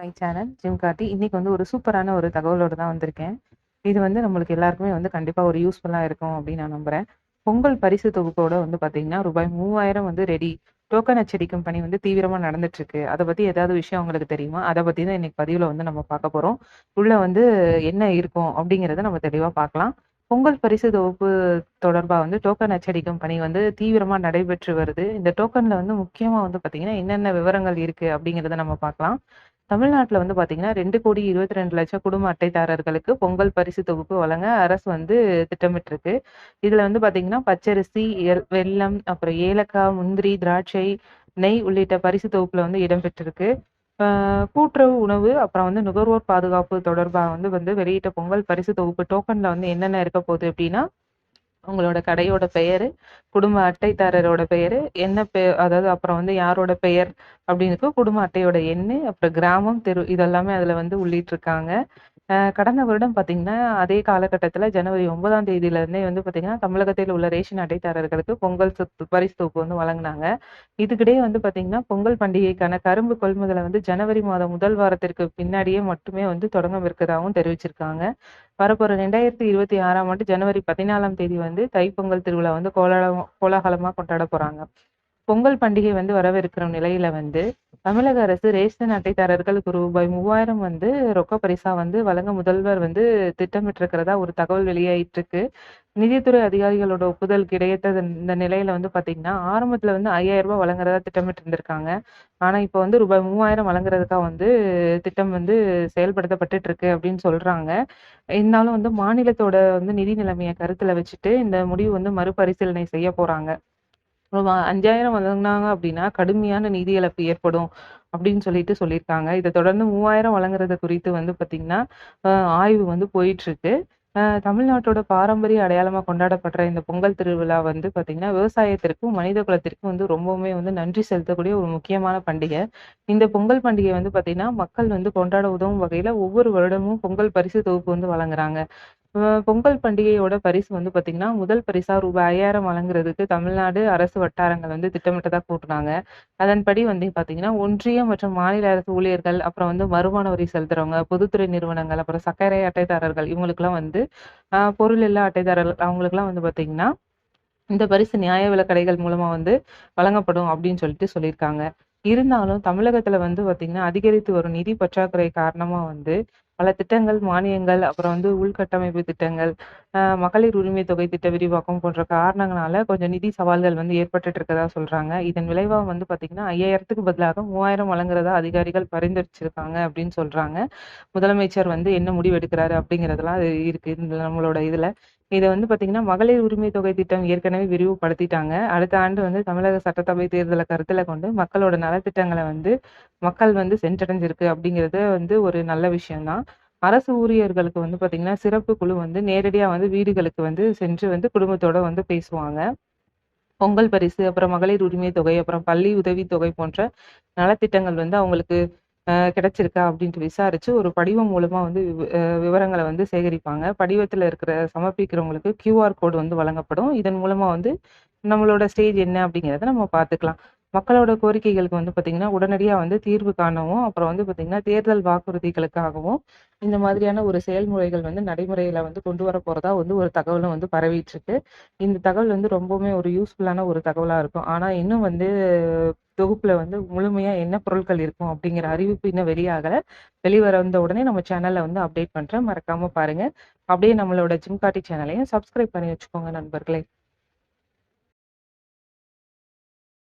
My channel gym Karthi இன்னைக்கு வந்து ஒரு சூப்பரான ஒரு தகவலோடு தான் வந்திருக்கேன். இது வந்து நம்மளுக்கு எல்லாருக்குமே வந்து கண்டிப்பாக ஒரு யூஸ்ஃபுல்லாக இருக்கும் அப்படின்னு நான் நம்புறேன். பொங்கல் பரிசு தொகுப்போட வந்து பார்த்தீங்கன்னா ரூபாய் மூவாயிரம் வந்து ரெடி டோக்கன் அச்சடிக்கும் பணி வந்து தீவிரமாக நடந்துட்டுருக்கு. அதை பற்றி ஏதாவது விஷயம் உங்களுக்கு தெரியுமா? அதை பற்றி தான் இன்னைக்கு பதிவில் வந்து நம்ம பார்க்க போகிறோம் உள்ள வந்து என்ன இருக்கும் அப்படிங்கிறத நம்ம தெளிவாக பார்க்கலாம். பொங்கல் பரிசு தொகுப்பு தொடர்பாக வந்து டோக்கன் அச்சடிக்கும் பணி வந்து தீவிரமாக நடைபெற்று வருது. இந்த டோக்கன்ல வந்து முக்கியமாக வந்து பார்த்தீங்கன்னா என்னென்ன விவரங்கள் இருக்கு அப்படிங்கிறத நம்ம பார்க்கலாம். தமிழ்நாட்டில் வந்து பார்த்தீங்கன்னா ரெண்டு கோடி இருபத்தி ரெண்டு லட்சம் குடும்ப அட்டைதாரர்களுக்கு பொங்கல் பரிசு தொகுப்பு வழங்க அரசு வந்து திட்டமிட்டிருக்கு. இதில் வந்து பார்த்தீங்கன்னா பச்சரிசி எல் வெல்லம் அப்புறம் ஏலக்காய் முந்திரி திராட்சை நெய் உள்ளிட்ட பரிசு தொகுப்பில் வந்து இடம்பெற்றிருக்கு கூட்டுறவு உணவு அப்புறம் வந்து நுகர்வோர் பாதுகாப்பு தொடர்பாக வந்து வந்து வெளியிட்ட பொங்கல் பரிசு தொகுப்பு டோக்கனில் வந்து என்னென்ன இருக்க போகுது அப்படின்னா உங்களோட கடையோட பெயர் குடும்ப அட்டைதாரரோட பெயர் என்ன பெ அதாவது அப்புறம் வந்து யாரோட பெயர் அப்படின்னு குடும்ப அட்டையோட எண்ணு அப்புறம் கிராமம் தெரு இதெல்லாமே அதுல வந்து உள்ளிட்டிருக்காங்க. கடந்த வருடம் பார்த்தீங்கன்னா அதே காலகட்டத்தில் ஜனவரி ஒன்பதாம் தேதியிலேருந்தே வந்து பார்த்தீங்கன்னா தமிழகத்தில் உள்ள ரேஷன் அட்டைதாரர்களுக்கு பொங்கல் சொத்து பரிசு தொகுப்பு வந்து வழங்கினாங்க. இதுக்கிடையே வந்து பார்த்தீங்கன்னா பொங்கல் பண்டிகைக்கான கரும்பு கொள்முதலை வந்து ஜனவரி மாதம் முதல் வாரத்திற்கு பின்னாடியே மட்டுமே வந்து தொடங்க இருக்கிறதாகவும் தெரிவிச்சிருக்காங்க. வரப்போகிற ரெண்டாயிரத்தி இருபத்தி ஆறாம் ஆண்டு ஜனவரி பதினாலாம் தேதி வந்து தைப்பொங்கல் திருவிழா வந்து கோலாகலம் கோலாகலமாக கொண்டாட போகிறாங்க பொங்கல் பண்டிகை வந்து வரவிருக்கிற நிலையில வந்து தமிழக அரசு ரேஷன் அட்டைதாரர்களுக்கு ரூபாய் மூவாயிரம் வந்து ரொக்க பரிசா வந்து வழங்க முதல்வர் வந்து திட்டமிட்டிருக்கிறதா ஒரு தகவல் வெளியாயிட்டு இருக்கு நிதித்துறை அதிகாரிகளோட ஒப்புதல் கிடைத்த இந்த நிலையில வந்து பாத்தீங்கன்னா ஆரம்பத்துல வந்து ஐயாயிரம் ரூபாய் வழங்குறதா திட்டமிட்டு இருந்திருக்காங்க ஆனா இப்ப வந்து ரூபாய் மூவாயிரம் வழங்குறதுக்காக வந்து திட்டம் வந்து செயல்படுத்தப்பட்டுட்டு இருக்கு அப்படின்னு சொல்றாங்க. இருந்தாலும் வந்து மாநிலத்தோட வந்து நிதி நிலைமையை கருத்துல வச்சுட்டு இந்த முடிவு வந்து மறுபரிசீலனை செய்ய போறாங்க. அஞ்சாயிரம் வழங்கினாங்க அப்படின்னா கடுமையான நிதி இழப்பு ஏற்படும் அப்படின்னு சொல்லிட்டு சொல்லியிருக்காங்க. இதை தொடர்ந்து மூவாயிரம் வழங்குறது குறித்து வந்து பாத்தீங்கன்னா ஆய்வு வந்து போயிட்டு இருக்கு ஆஹ் தமிழ்நாட்டோட பாரம்பரிய அடையாளமா கொண்டாடப்படுற இந்த பொங்கல் திருவிழா வந்து பாத்தீங்கன்னா விவசாயத்திற்கும் மனித குலத்திற்கும் வந்து ரொம்பவுமே வந்து நன்றி செலுத்தக்கூடிய ஒரு முக்கியமான பண்டிகை. இந்த பொங்கல் பண்டிகை வந்து பாத்தீங்கன்னா மக்கள் வந்து கொண்டாட உதவும் வகையில ஒவ்வொரு வருடமும் பொங்கல் பரிசு தொகுப்பு வந்து வழங்குறாங்க. பொங்கல் பண்டிகையோட பரிசு வந்து பாத்தீங்கன்னா முதல் பரிசா ரூபாய் ஐயாயிரம் வழங்குறதுக்கு தமிழ்நாடு அரசு வட்டாரங்கள் வந்து திட்டமிட்டதா கூட்டினாங்க அதன்படி வந்து பாத்தீங்கன்னா ஒன்றிய மற்றும் மாநில அரசு ஊழியர்கள் அப்புறம் வந்து வருமான வரி செலுத்துறவங்க பொதுத்துறை நிறுவனங்கள் அப்புறம் சர்க்கரை அட்டைதாரர்கள் இவங்களுக்குலாம் வந்து ஆஹ் பொருள் இல்லா அட்டைதாரர்கள் அவங்களுக்குலாம் வந்து பாத்தீங்கன்னா இந்த பரிசு நியாய விலக்கடைகள் மூலமா வந்து வழங்கப்படும் அப்படின்னு சொல்லிட்டு சொல்லியிருக்காங்க. இருந்தாலும் தமிழகத்துல வந்து பாத்தீங்கன்னா அதிகரித்து வரும் நிதி பற்றாக்குறை காரணமா வந்து பல திட்டங்கள் மானியங்கள் அப்புறம் வந்து உள்கட்டமைப்பு திட்டங்கள் மகளிர் உரிமை தொகை திட்ட விரிவாக்கம் போன்ற காரணங்களால கொஞ்சம் நிதி சவால்கள் வந்து ஏற்பட்டுட்டு இருக்கதா சொல்றாங்க. இதன் விளைவா வந்து பாத்தீங்கன்னா ஐயாயிரத்துக்கு பதிலாக மூவாயிரம் வழங்குறதா அதிகாரிகள் பரிந்துரைச்சிருக்காங்க அப்படின்னு சொல்றாங்க. முதலமைச்சர் வந்து என்ன முடிவு எடுக்கிறாரு அப்படிங்கறதெல்லாம் அது இருக்கு. இந்த நம்மளோட இதுல இதை வந்து பாத்தீங்கன்னா மகளிர் உரிமை தொகை திட்டம் ஏற்கனவே விரிவுபடுத்திட்டாங்க. அடுத்த ஆண்டு வந்து தமிழக சட்டசபை தேர்தலை கருத்துல கொண்டு மக்களோட நலத்திட்டங்களை வந்து மக்கள் வந்து சென்றடைஞ்சிருக்கு அப்படிங்கிறது வந்து ஒரு நல்ல விஷயம்தான். அரசு ஊழியர்களுக்கு வந்து பாத்தீங்கன்னா சிறப்பு குழு வந்து நேரடியா வந்து வீடுகளுக்கு வந்து சென்று வந்து குடும்பத்தோட வந்து பேசுவாங்க. பொங்கல் பரிசு அப்புறம் மகளிர் உரிமை தொகை அப்புறம் பள்ளி உதவி தொகை போன்ற நலத்திட்டங்கள் வந்து அவங்களுக்கு அஹ் கிடைச்சிருக்கா அப்படின்ட்டு விசாரிச்சு ஒரு படிவம் மூலமா வந்து அஹ் விவரங்களை வந்து சேகரிப்பாங்க. படிவத்துல இருக்கிற சமர்ப்பிக்கிறவங்களுக்கு கியூஆர் கோடு வந்து வழங்கப்படும். இதன் மூலமா வந்து நம்மளோட ஸ்டேஜ் என்ன அப்படிங்கிறத நம்ம பார்த்துக்கலாம். மக்களோட கோரிக்கைகளுக்கு வந்து பார்த்தீங்கன்னா உடனடியாக வந்து தீர்வு காணவும் அப்புறம் வந்து பார்த்தீங்கன்னா தேர்தல் வாக்குறுதிகளுக்காகவும் இந்த மாதிரியான ஒரு செயல்முறைகள் வந்து நடைமுறையில் வந்து கொண்டு வர போகிறதா வந்து ஒரு தகவலும் வந்து பரவிட்டு இருக்கு இந்த தகவல் வந்து ரொம்பவுமே ஒரு யூஸ்ஃபுல்லான ஒரு தகவலாக இருக்கும். ஆனால் இன்னும் வந்து தொகுப்புல வந்து முழுமையா என்ன பொருட்கள் இருக்கும் அப்படிங்கிற அறிவிப்பு இன்னும் வெளியாகல. வெளிவர வந்த உடனே நம்ம சேனல்ல வந்து அப்டேட் பண்றேன். மறக்காம பாருங்க. அப்படியே நம்மளோட ஜிம்காட்டி சேனலையும் சப்ஸ்கிரைப் பண்ணி வச்சுக்கோங்க நண்பர்களே.